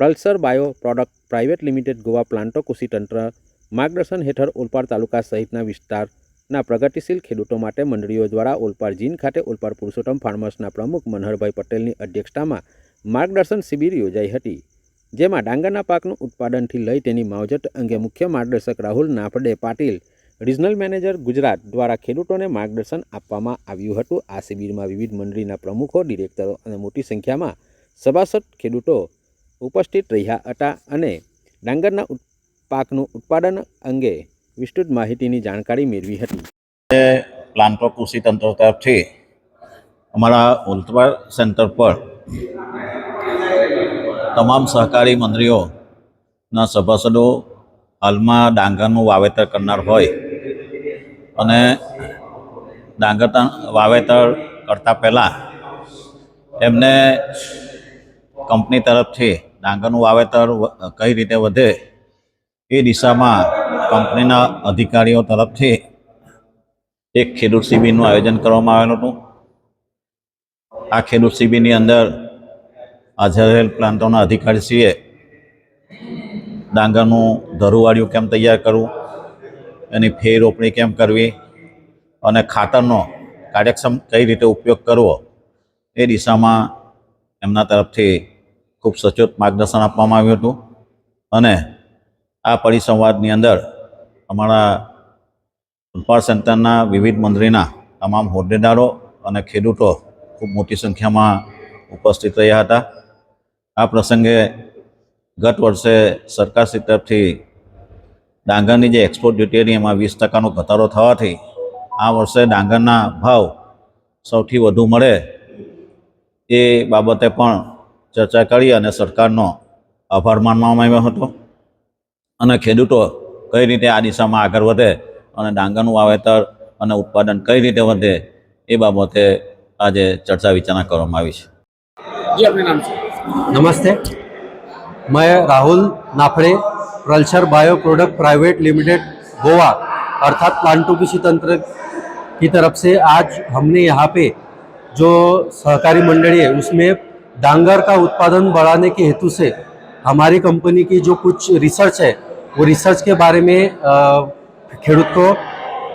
Pulsar bio product private limited Goa પ્લાન્ટો કૃષિતંત્ર માર્ગદર્શન હેઠળ ઓલપાડ તાલુકા સહિતના વિસ્તારના પ્રગતિશીલ ખેડૂતો માટે મંડળીઓ દ્વારા ઓલપાડ જીન ખાતે ઓલપાડ પુરુષોત્તમ ફાર્મર્સના પ્રમુખ મનહરભાઈ પટેલની અધ્યક્ષતામાં માર્ગદર્શન શિબિર યોજાઈ હતી જેમાં ડાંગરના પાકનું ઉત્પાદનથી લઈ તેની માવજત અંગે મુખ્ય માર્ગદર્શક રાહુલ નાફડે પાટીલ રિજનલ મેનેજર ગુજરાત દ્વારા ખેડૂતોને માર્ગદર્શન આપવામાં આવ્યું હતું આ શિબિરમાં વિવિધ મંડળીના પ્રમુખો ડિરેક્ટરો અને મોટી સંખ્યામાં સભાસદ ખેડૂતો ઉપસ્થિત રહ્યા હતા અને ડાંગરના પાકનું ઉત્પાદન અંગે વિસ્તૃત માહિતીની જાણકારી મેળવી હતી પ્લાન્ટો કૃષિ તંત્ર તરફથી અમારા ઉલતવા સેન્ટર પર તમામ સહકારી મંત્રીઓના સભાસદો હાલમાં ડાંગરનું વાવેતર કરનાર હોય અને ડાંગર વાવેતર કરતાં પહેલાં એમને કંપની તરફથી ડાંગરનું વાવેતર કઈ રીતે વધે એ દિશામાં કંપનીના અધિકારીઓ તરફથી એક ખેડૂત શિબિરનું આયોજન કરવામાં આવેલું હતું આ ખેડૂત શિબિરની અંદર આઝરેલ પ્લાન્ટોના પ્રાંતોના અધિકારીશ્રીએ ડાંગરનું ધરુવાળિયું કેમ તૈયાર કરવું એની ફેર રોપણી કેમ કરવી અને ખાતરનો કાર્યક્ષમ કઈ રીતે ઉપયોગ કરવો એ દિશામાં એમના તરફથી ખૂબ સચોટ માર્ગદર્શન આપવામાં આવ્યું હતું અને આ પરિસંવાદની અંદર અમારા ઉત્પાદ સેન્ટરના વિવિધ મંત્રીના તમામ હોદ્દેદારો અને ખેડૂતો ખૂબ મોટી સંખ્યામાં ઉપસ્થિત રહ્યા હતા આ પ્રસંગે ગત વર્ષે સરકારશ્રી તરફથી ડાંગરની જે એક્સપોર્ટ ડ્યુટી હતી એમાં વીસ ટકાનો ઘટાડો થવાથી આ વર્ષે ડાંગરના ભાવ સૌથી વધુ મળે એ બાબતે પણ ચર્ચા કરી અને સરકારનો આભાર માનવામાં આવ્યો હતો અને ખેડૂતો કઈ રીતે આ દિશામાં આગળ વધે અને ડાંગરનું વાવેતર અને ઉત્પાદન કઈ રીતે વધે એ બાબતે આજે ચર્ચા વિચારણા કરવામાં આવી છે નમસ્તે મેં Rahul Naphade Pulsar bio product private limited Goa અર્થાત प्लांटों कृषि तंत्र કી तरफ से आज हमने यहाँ पे जो सहकारी मंडली है डांगर का उत्पादन बढ़ाने के हेतु से हमारी कंपनी की जो कुछ रिसर्च है वो रिसर्च के बारे में खेडूत को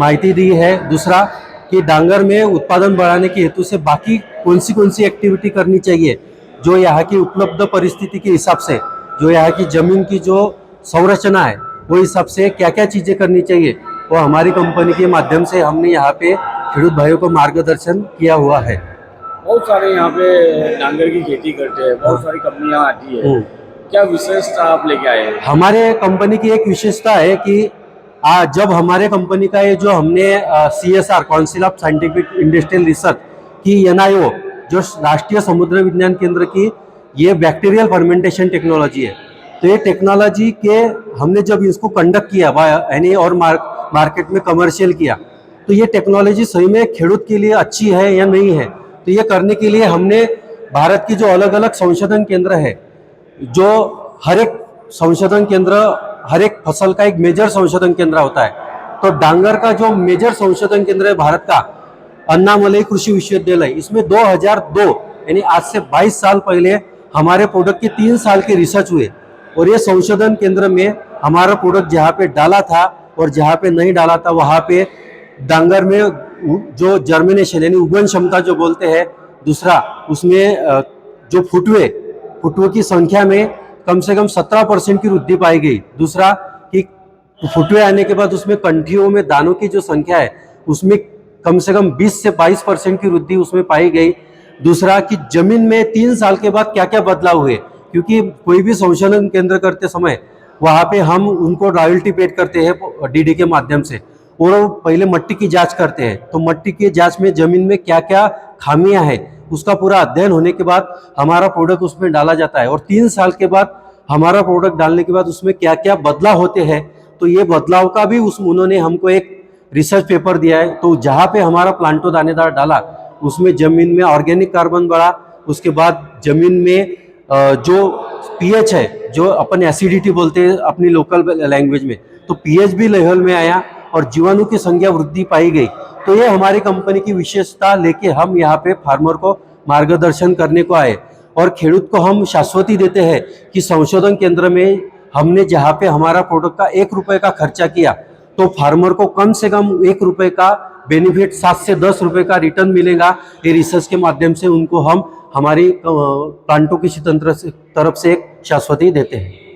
माहिती दी है दूसरा कि डांगर में उत्पादन बढ़ाने के हेतु से बाकी कौन सी कौन सी एक्टिविटी करनी चाहिए जो यहाँ की उपलब्ध परिस्थिति के हिसाब से जो यहाँ की ज़मीन की जो संरचना है वो हिसाब से क्या क्या चीज़ें करनी चाहिए वो हमारी कंपनी के माध्यम से हमने यहाँ पे खेडूत भाइयों को मार्गदर्शन किया हुआ है बहुत सारे यहाँ पे डांगर की खेती करते हैं बहुत सारी यहाँ आती है हम्म। क्या विशेषता आप लेके आए हमारे कंपनी की एक विशेषता है कि आ, जब हमारे कंपनी का ये जो हमने C S R council of scientific industrial research की एन आई ओ जो राष्ट्रीय समुद्र विज्ञान केंद्र की ये बैक्टीरियल फर्मेंटेशन टेक्नोलॉजी है तो ये टेक्नोलॉजी के हमने जब इसको कंडक्ट किया यानी और मार, मार्केट में कमर्शियल किया तो ये टेक्नोलॉजी सही में खेडूत के लिए अच्छी है या नहीं है तो ये करने के लिए हमने भारत की जो अलग अलग संशोधन केंद्र है जो हर एक संशोधन केंद्र हर एक फसल का एक मेजर संशोधन केंद्र होता है तो डांगर का जो मेजर संशोधन केंद्र है भारत का अन्नामलई कृषि विश्वविद्यालय इसमें 2002 यानी आज से 22 साल पहले हमारे प्रोडक्ट की तीन साल की रिसर्च हुए और ये संशोधन केंद्र में हमारा प्रोडक्ट जहाँ पे डाला था और जहाँ पे नहीं डाला था वहाँ पे डांगर में जो जर्मिनेशन यानी उगन क्षमता जो बोलते हैं दूसरा उसमें जो फुटवे फुटवे की संख्या में कम से कम सत्रह परसेंट की वृद्धि पाई गई दूसरा कि फुटवे आने के बाद उसमें कंठियों में दानों की जो संख्या है उसमें कम से कम बीस से बाईस परसेंट की वृद्धि उसमें पाई गई दूसरा कि जमीन में तीन साल के बाद क्या क्या बदलाव हुए क्योंकि कोई भी संशोधन केंद्र करते समय वहाँ पे हम उनको रॉयल्टी पेड करते हैं डीडी के माध्यम से और पहले मट्टी की जांच करते हैं तो मट्टी की जांच में जमीन में क्या क्या खामियां हैं उसका पूरा अध्ययन होने के बाद हमारा प्रोडक्ट उसमें डाला जाता है और तीन साल के बाद हमारा प्रोडक्ट डालने के बाद उसमें क्या क्या बदलाव होते हैं तो ये बदलाव का भी उस उन्होंने हमको एक रिसर्च पेपर दिया है तो जहाँ पे हमारा प्लांटो दानेदार डाला उसमें जमीन में ऑर्गेनिक कार्बन बढ़ा उसके बाद जमीन में जो पीएच है जो अपन एसिडिटी बोलते हैं अपनी लोकल लैंग्वेज में तो पीएच भी लेवल में आया और जीवाणु की संख्या वृद्धि पाई गई तो ये हमारी कंपनी की विशेषता लेके हम यहाँ पे फार्मर को मार्गदर्शन करने को आए और खेडूत को हम शाश्वती देते हैं कि संशोधन केंद्र में हमने जहाँ पे हमारा प्रोडक्ट का एक रुपये का खर्चा किया तो फार्मर को कम से कम एक रुपये का बेनिफिट सात से दस रुपये का रिटर्न मिलेगा ये रिसर्च के माध्यम से उनको हम हमारी प्लांटों की तंत्र तरफ से एक शाश्वती देते हैं